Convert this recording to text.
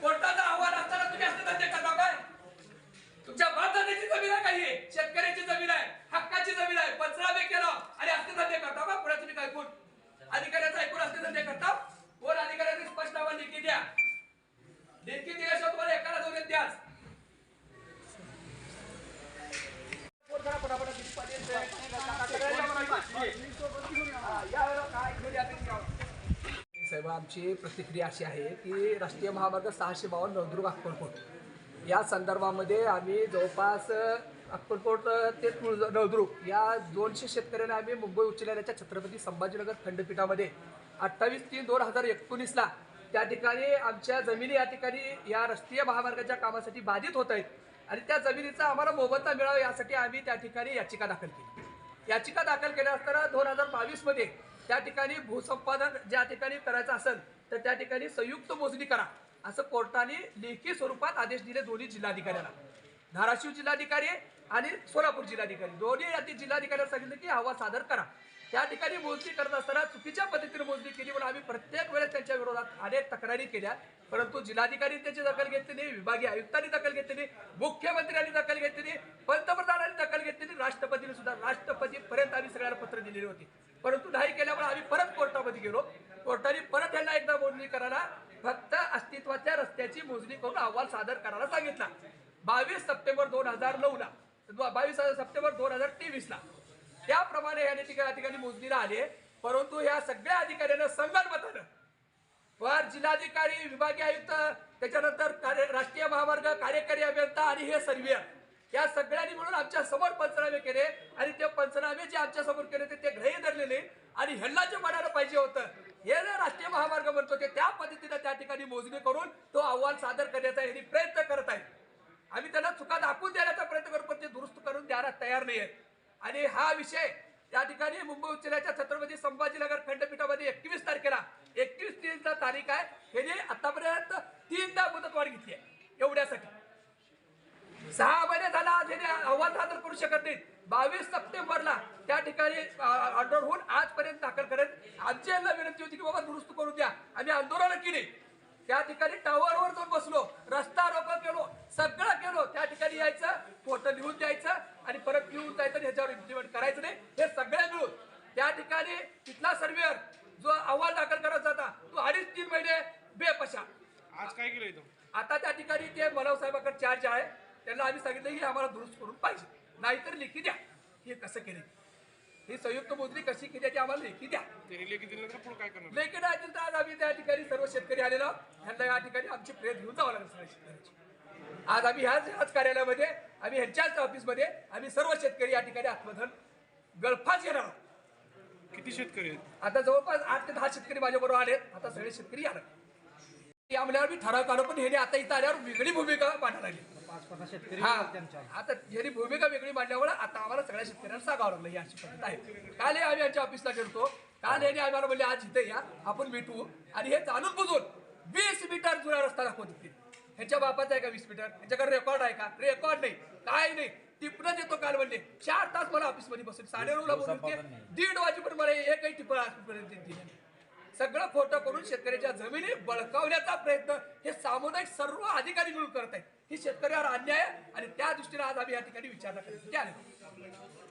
कोर्टाचा आव्हान असताना तुम्ही असले धंदे करता काय तुमच्या बांधण्याची जमीन आहे काही शेतकऱ्याची जमीन आहे हक्काची जमीन आहे पंचनामे केला आणि असले धंदे करता का पुढे तुम्ही काय कोण अधिकाऱ्याचा ऐकून असले धंदे करता कोण अधिकाऱ्याने स्पष्ट आव्हान लिखी द्या लेखी दिल्याशिवाय तुम्हाला एकाला दोन द्याच फटाफट साहेब आमची प्रतिक्रिया अशी आहे की राष्ट्रीय महामार्ग सहाशे बावन्न नळदुर्ग अक्कलकोट. या संदर्भामध्ये आम्ही जवळपास अक्कलकोट ते तुळज नळदुर्ग या दोनशे शेतकऱ्यांना आम्ही मुंबई उच्च न्यायालयाच्या छत्रपती संभाजीनगर खंडपीठामध्ये अठ्ठावीस तीन दोन हजार एकोणीसला त्या ठिकाणी आमच्या जमिनी या ठिकाणी या राष्ट्रीय महामार्गाच्या कामासाठी बाधित होत आहेत आणि त्या जमिनीचा आम्हाला मोबदला मिळावा यासाठी आम्ही त्या ठिकाणी याचिका दाखल केली. याचिका दाखल केल्या असताना दोन हजार बावीसमध्ये त्या ठिकाणी भूसंपादन ज्या ठिकाणी करायचं असेल तर त्या ठिकाणी संयुक्त मोजणी करा. असं कोर्टाने लेखी स्वरूपात आदेश दिले दोन्ही जिल्हाधिकाऱ्यांना. धाराशिव जिल्हाधिकारी आणि सोलापूर जिल्हाधिकारी. दोन्ही यादी जिल्हाधिकाऱ्यांना सांगितलं की अहवाल सादर करा. त्या ठिकाणी मोजणी करत असताना चुकीच्या पद्धतीने मोजणी केली म्हणून आम्ही प्रत्येक वेळेस त्यांच्या विरोधात अनेक तक्रारी केल्या. परंतु जिल्हाधिकारी त्याची दखल घेतली नाही विभागीय आयुक्तांनी दखल घेतली मुख्यमंत्र्यांनी दखल घेतली पंतप्रधानांनी दखल घेतली राष्ट्रपतीने सुद्धा राष्ट्रपतीपर्यंत आम्ही सगळ्यांना पत्र दिलेली होती. परंतु नाही केल्यामुळे आम्ही परत कोर्टामध्ये गेलो. कोर्टाने परत यांना एकदा मोजणी करायला फक्त अस्तित्वाच्या रस्त्याची मोजणी करून अहवाल सादर करायला सांगितला. बावीस सप्टेंबर दोन हजार नऊला. बावीस सप्टेंबर दोन हजार तेवीसला. त्याप्रमाणे या ठिकाणी ठिकाणी मोजणीला आले. परंतु या सगळ्या अधिकाऱ्यांना संगणमतानं वर जिल्हाधिकारी विभागीय आयुक्त त्याच्यानंतर कार्य- राष्ट्रीय महामार्ग कार्यकारी अभियंता आणि हे सर्व्हियर या सगळ्यांनी म्हणून आमच्यासमोर पंचनामे केले. आणि ते पंचनामे जे आमच्यासमोर केले ते ग्रही धरलेले. आणि ह्यांना जे म्हणायला पाहिजे होतं हे जे राष्ट्रीय महामार्ग म्हणतो ते त्या पद्धतीने त्या ठिकाणी मोजणी करून तो अहवाल सादर करण्याचा यांनी प्रयत्न करत आहे आम्ही त्यांना चुका दाखवून देण्याचा प्रयत्न करतो पण ते दुरुस्त करून द्यायला तयार नाही आहेत. आणि हा विषय त्या ठिकाणी मुंबई उच्च न्यायालयाच्या छत्रपती संभाजीनगर खंडपीठामध्ये एकवीस तारखेला एकवीस तीनचा तारीख आहे. हे आतापर्यंत तीनदा मुदतवाढ घेतली आहे एवढ्यासाठी. सहा महिने झाला अहवाल सादर करू शकत नाहीत बावीस सप्टेंबरला त्या ठिकाणी ऑर्डर होऊन आजपर्यंत दाखल करत आमची यांना विनंती होती की बाबा दुरुस्त करून द्या. आम्ही आंदोलन केली त्या ठिकाणी टावरवर जाऊन बसलो. रस्ता रोको केलो. सगळं केलो. त्या ठिकाणी यायचं फोटो लिहून द्यायचं आणि परत लिहून जायचं ह्याच्यावर इम्प्लिमेंट करायचं नाही. हे सगळे मिळून त्या ठिकाणी तिथला सर्वेअर जो अहवाल दाखल करायचा होता तो अडीच तीन महिने बेपशा आज काय केलं आता त्या ठिकाणी ते मलाव साहेबाकडे चार्ज आहे. त्यांना आम्ही सांगितलं की हे आम्हाला दुरुस्त करून पाहिजे. नाहीतर लेखी द्या. हे कसं केले? ही संयुक्त मोजणी कशी केली ती आम्हाला लेखी द्या. लेखी दिल्यानंतर पुढे काय करणार? लेखी नाही दिलं तर आज आम्ही त्या ठिकाणी सर्व शेतकरी आलेलो. ह्यांना या ठिकाणी आमची प्रेत घेऊन जावं लागेल सगळ्या शेतकऱ्यांची. आज आम्ही ह्याच ह्याच कार्यालयामध्ये आम्ही ह्यांच्याच ऑफिसमध्ये आम्ही सर्व शेतकरी या ठिकाणी आत्मधन गळफाच घेणार आहोत. किती शेतकरी आहेत? आता जवळपास आठ ते दहा शेतकरी माझ्याबरोबर आलेत. आता सगळे शेतकरी येणार या म्हणल्यावर मी ठराव काढू पण ह्याने आता इथं आल्यावर वेगळी भूमिका मांडायला लागली. शेतकरी हा. त्यांच्या. आता ह्यानी भूमिका वेगळी मांडल्यामुळे आता आम्हाला सगळ्या शेतकऱ्यांना सांगावं लागलं ही अशी पद्धत आहे. काल हे आम्ही आमच्या ऑफिसला गेलतो. काल ह्याने आम्हाला म्हणले आज इथे या आपण भेटू आणि हे जाणून बुजून वीस मीटर जुना रस्ता दाखवत होते. ह्याच्या बापाचा आहे का वीस मीटर? ह्याच्याकडे रेकॉर्ड आहे का? रेकॉर्ड नाही. काय नाही. टिपणं देतो काल म्हणले. चार तास मला ऑफिसमध्ये बसून साडे नऊला बोलून दीड वाजेपर्यंत मला एकही टिपण आजपर्यंत दिली. सगळं खोटं करून शेतकऱ्याच्या जमिनी बळकावण्याचा प्रयत्न हे सामुदायिक सर्व अधिकारी मिळून करत आहेत ही शेतकऱ्यावर अन्याय आणि त्या दृष्टीने आज आम्ही या ठिकाणी विचारणा करतो